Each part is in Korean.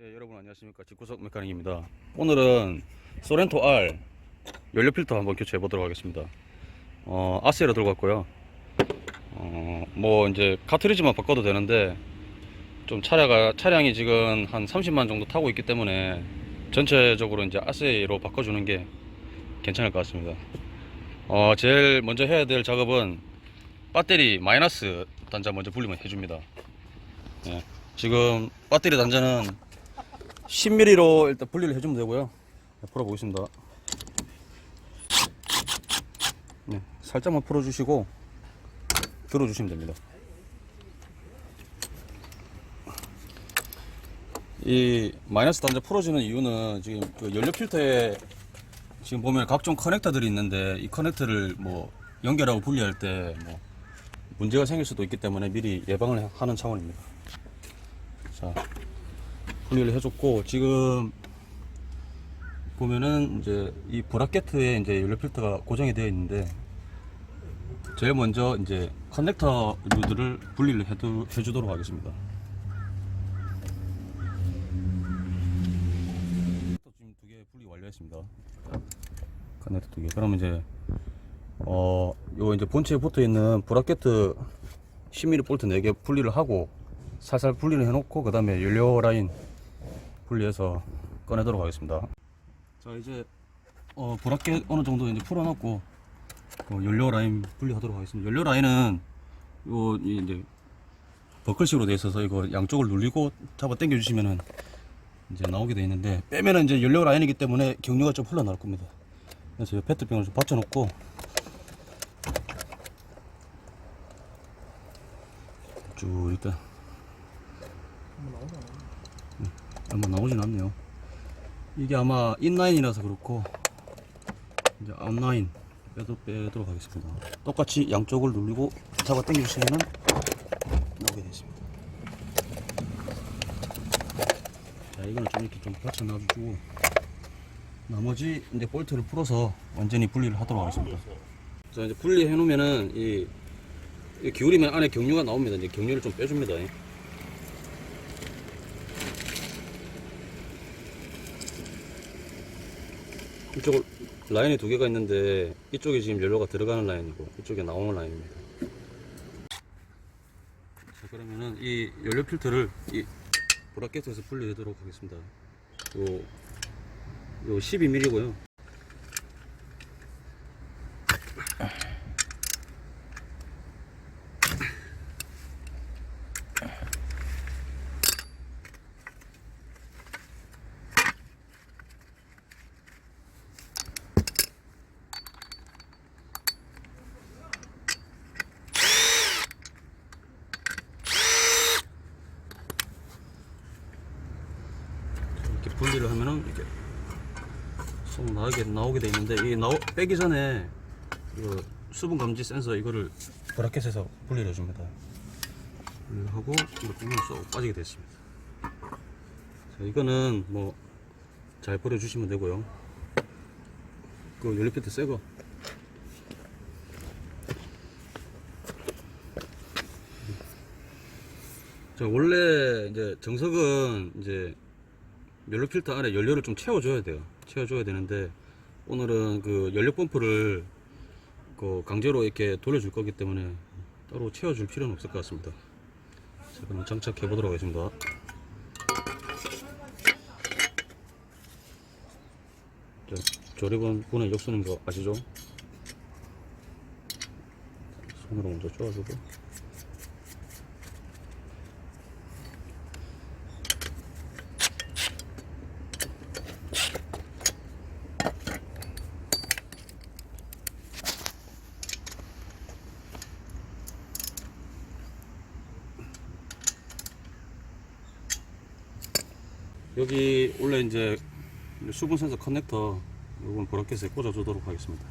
예, 여러분 안녕하십니까 직구석 메카닉입니다. 오늘은 소렌토 R 연료 필터 한번 교체해 보도록 하겠습니다. 어, 아스에로 들고 왔고요. 어, 뭐 이제 카트리지만 바꿔도 되는데 좀 차량가 차량이 지금 한 30만 정도 타고 있기 때문에 전체적으로 이제 아스에로 바꿔주는 게 괜찮을 것 같습니다. 어, 제일 먼저 해야 될 작업은 배터리 마이너스 단자 먼저 분리만 해줍니다. 예, 지금 배터리 단자는 10mm로 일단 분리를 해주면 되고요. 네, 풀어보겠습니다. 네, 살짝만 풀어주시고 들어주시면 됩니다. 이 마이너스 단자 풀어주는 이유는 지금 그 연료 필터에 지금 보면 각종 커넥터들이 있는데 이 커넥터를 뭐 연결하고 분리할 때 뭐 문제가 생길 수도 있기 때문에 미리 예방을 하는 차원입니다. 자, 분리를 해줬고 지금 보면은 이제 이 브라켓에 이제 연료 필터가 고정이 되어 있는데 제일 먼저 이제 커넥터 루들을 분리를 해두, 해주도록 하겠습니다. 지금 두 개 분리 완료했습니다. 커넥터 두 개. 그러면 이제 어, 요 이제 본체에 붙어 있는 브라켓 10mm 볼트 4개 분리를 하고 살살 분리를 해놓고 그 다음에 연료 라인 분리해서 꺼내도록 하겠습니다. 자 이제 어, 브라켓 어느 정도 이제 풀어놓고 어, 연료 라인 분리하도록 하겠습니다. 연료 라인은 요 이- 이제 버클식으로 되어 있어서 이거 양쪽을 눌리고 잡아 당겨 주시면은 이제 나오게 되어 있는데 빼면은 이제 연료 라인이기 때문에 경류가 좀 흘러나올 겁니다. 그래서 이 페트병을 좀 받쳐놓고 쭉 일단 음, 얼마 나오진 않네요. 이게 아마 인라인이라서 그렇고 이제 아웃라인 빼도 빼도록 하겠습니다. 똑같이 양쪽을 누르고 잡아 당겨주시면 나오게 되겠습니다. 자 이거는 좀 이렇게 좀 받쳐 놔주고 나머지 이제 볼트를 풀어서 완전히 분리를 하도록 하겠습니다. 자 이제 분리해 놓으면은 이, 이 기울이면 안에 경류가 나옵니다. 이제 경류를 좀 빼줍니다. 이쪽 라인이 두 개가 있는데 이쪽에 지금 연료가 들어가는 라인이고 이쪽에 나오는 라인입니다. 자 그러면은 이 연료 필터를 이 브라켓에서 분리하도록 하겠습니다. 요, 요 12mm고요. 이렇게 분리를 하면은 이렇게 쏙 나오게 나오게 돼 있는데 이 나오 빼기 전에 이거 수분 감지 센서 이거를 브라켓에서 분리를 해줍니다. 분리를 하고 이거 빼면 쏙 빠지게 됐습니다. 자 이거는 뭐 잘 버려주시면 되고요. 그 필터 새거 자 원래 이제 정석은 이제 연료 필터 안에 연료를 좀 채워줘야 돼요. 채워줘야 되는데 오늘은 그 연료 펌프를 그 강제로 이렇게 돌려줄 거기 때문에 따로 채워줄 필요는 없을 것 같습니다. 자 그럼 장착해 보도록 하겠습니다. 자, 조립은 분해 역수는 거 아시죠? 손으로 먼저 쪼아주고 여기 원래 이제 수분 센서 커넥터 이건 브라켓에 꽂아 주도록 하겠습니다.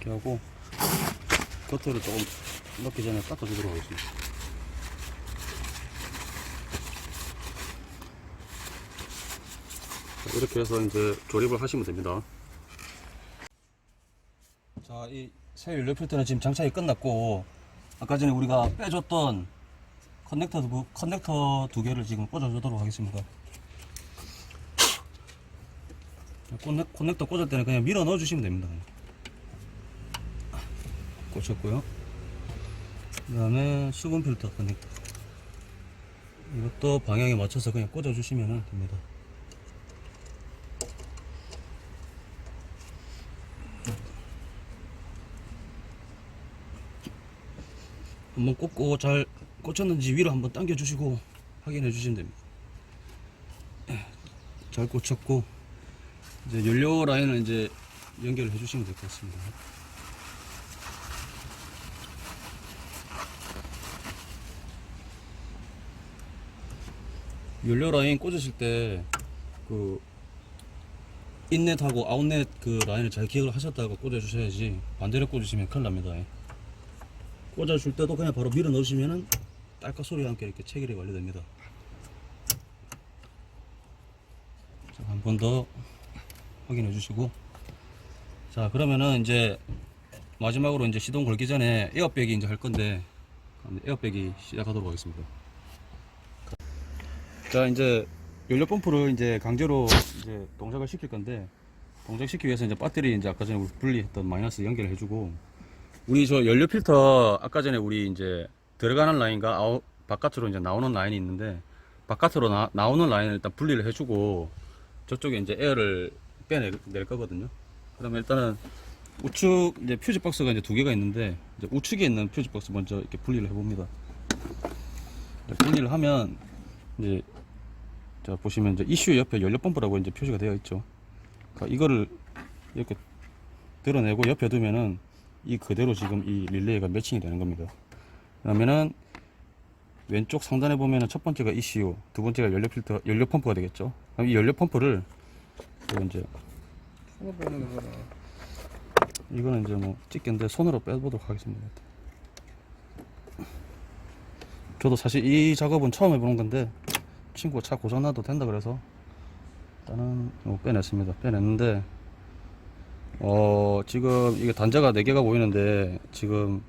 이렇게 하고 겉을 조금 넣기 전에 닦아 주도록 하겠습니다. 자, 이렇게 해서 이제 조립을 하시면 됩니다. 자, 이 새 연료 필터는 지금 장착이 끝났고 아까 전에 우리가 빼줬던 커넥터 두, 커넥터 두 개를 지금 꽂아주도록 하겠습니다. 커넥, 커넥터 꽂을 때는 그냥 밀어 넣어 주시면 됩니다. 꽂혔고요. 그 다음에 수분 필터 커넥터. 이것도 방향에 맞춰서 그냥 꽂아 주시면 됩니다. 한번 꽂고 잘 꽂혔는지 위로 한번 당겨 주시고 확인해 주시면 됩니다. 잘 꽂혔고 이제 연료 라인을 이제 연결해 주시면 될 것 같습니다. 연료 라인 꽂으실 때 그 인넷하고 아웃넷 그 라인을 잘 기억을 하셨다가 꽂아 주셔야지 반대로 꽂으시면 큰일 납니다. 꽂아 줄 때도 그냥 바로 밀어 넣으시면은 딸깍 소리와 함께 이렇게 체결이 완료됩니다. 한번 더 확인해 주시고 자 그러면은 이제 마지막으로 이제 시동 걸기 전에 에어백이 이제 할 건데 에어백이 시작하도록 하겠습니다. 자 이제 연료 펌프를 이제 강제로 이제 동작을 시킬 건데 동작시키기 위해서 이제 배터리 이제 아까 전에 우리 분리했던 마이너스 연결해 주고 우리 저 연료 필터 아까 전에 우리 이제 들어가는 라인과 아웃 바깥으로 이제 나오는 라인이 있는데 바깥으로 나, 나오는 라인을 일단 분리를 해주고 저쪽에 이제 에어를 빼낼 낼 거거든요. 그러면 일단은 우측 이제 퓨즈 박스가 이제 두 개가 있는데 이제 우측에 있는 퓨즈 박스 먼저 이렇게 분리를 해봅니다. 분리를 하면 이제 자 보시면 이제 이슈 옆에 연료 펌프라고 이제 표시가 되어 있죠. 그러니까 이거를 이렇게 드러내고 옆에 두면은 이 그대로 지금 이 릴레이가 매칭이 되는 겁니다. 그러면은 왼쪽 상단에 보면은 첫 번째가 ECU, 두 번째가 연료 필터, 연료 펌프가 되겠죠. 그럼 이 연료 펌프를 또 이제 이거는 이제 뭐 찍겠는데 손으로 빼보도록 하겠습니다. 저도 사실 이 작업은 처음 해보는 건데 친구가 차 고장나도 된다 그래서 일단은 뭐 빼냈습니다. 빼냈는데 어 지금 이게 단자가 4개가 보이는데 지금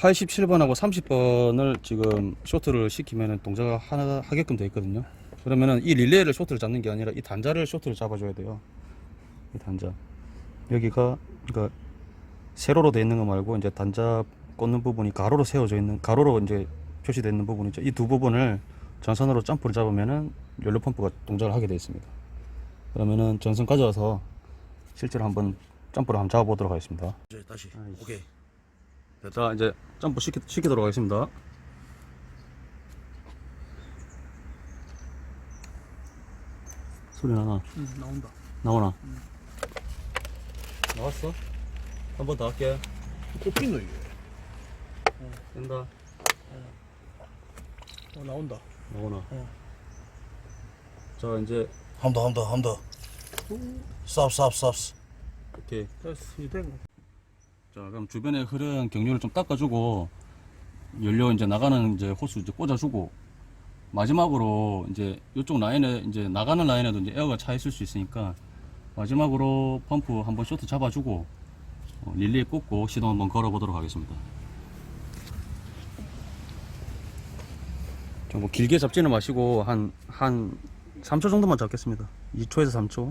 87번하고 30번을 지금 쇼트를 시키면 동작을 하나 하게끔 되어 있거든요. 그러면은 이 릴레이를 쇼트를 잡는 게 아니라 이 단자를 쇼트를 잡아줘야 돼요. 이 단자. 여기가 그러니까 세로로 되어 있는 거 말고 이제 단자 꽂는 부분이 가로로 세워져 있는 가로로 이제 표시되어 있는 부분이죠. 이 두 부분을 전선으로 점프를 잡으면은 연료 펌프가 동작을 하게 되어 있습니다. 그러면은 전선 가져와서 실제로 한번 점프를 한번 잡아보도록 하겠습니다. 이제 다시 아이씨. 오케이 자 이제 점프 시키, 시키도록 하겠습니다. 소리 나나? 응 나온다 나오나? 나왔어? 한 번 더 할게. 너 이게 된다. 어 나온다 나오나? 어. 자 이제 한 더, 한 더, 한 더. 스탑, 스탑, 스탑. 이렇게 됐어 이제 된거 자 그럼 주변에 흐른 경유를 좀 닦아주고 연료 이제 나가는 이제 호스 이제 꽂아주고 마지막으로 이제 이쪽 라인에 이제 나가는 라인에도 이제 에어가 차 있을 수 있으니까 마지막으로 펌프 한번 쇼트 잡아주고 어, 릴레이 꽂고 시동 한번 걸어보도록 하겠습니다. 좀뭐 길게 잡지는 마시고 한 한 3초 정도만 잡겠습니다. 2초에서 3초.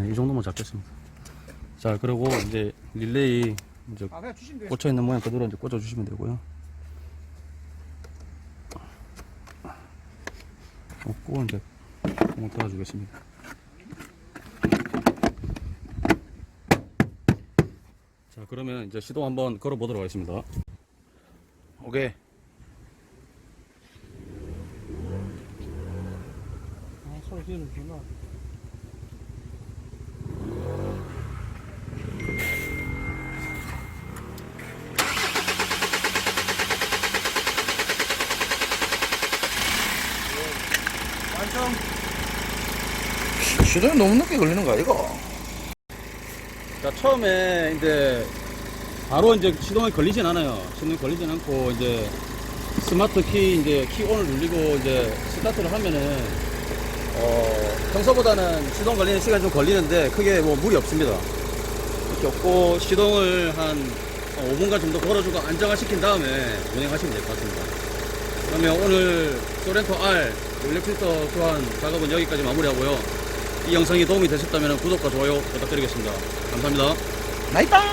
네, 이 정도만 잡겠습니다. 자, 그리고 이제 릴레이 이제 아 그냥 주시면 돼 꽂혀 있는 모양 그대로 이제 꽂아 주시면 되고요. 없고 이제 공을 떠 주겠습니다. 자, 그러면 이제 시동 한번 걸어 보도록 하겠습니다. 오케이. 아 소리 지르는구나 완성 시동이 너무 늦게 걸리는 거야, 이거? 자, 처음에 이제 바로 이제 시동이 걸리진 않아요. 시동이 걸리진 않고 이제 스마트 키 이제 키 온을 누르고 이제 스타트를 하면은 어, 평소보다는 시동 걸리는 시간이 좀 걸리는데 크게 뭐 무리 없습니다. 이렇게 없고 시동을 한 5분간 정도 걸어주고 안정화 시킨 다음에 운행하시면 될 것 같습니다. 그러면 오늘 소렌토 R 연료 필터 교환 작업은 여기까지 마무리하고요. 이 영상이 도움이 되셨다면 구독과 좋아요 부탁드리겠습니다. 감사합니다. 나이다!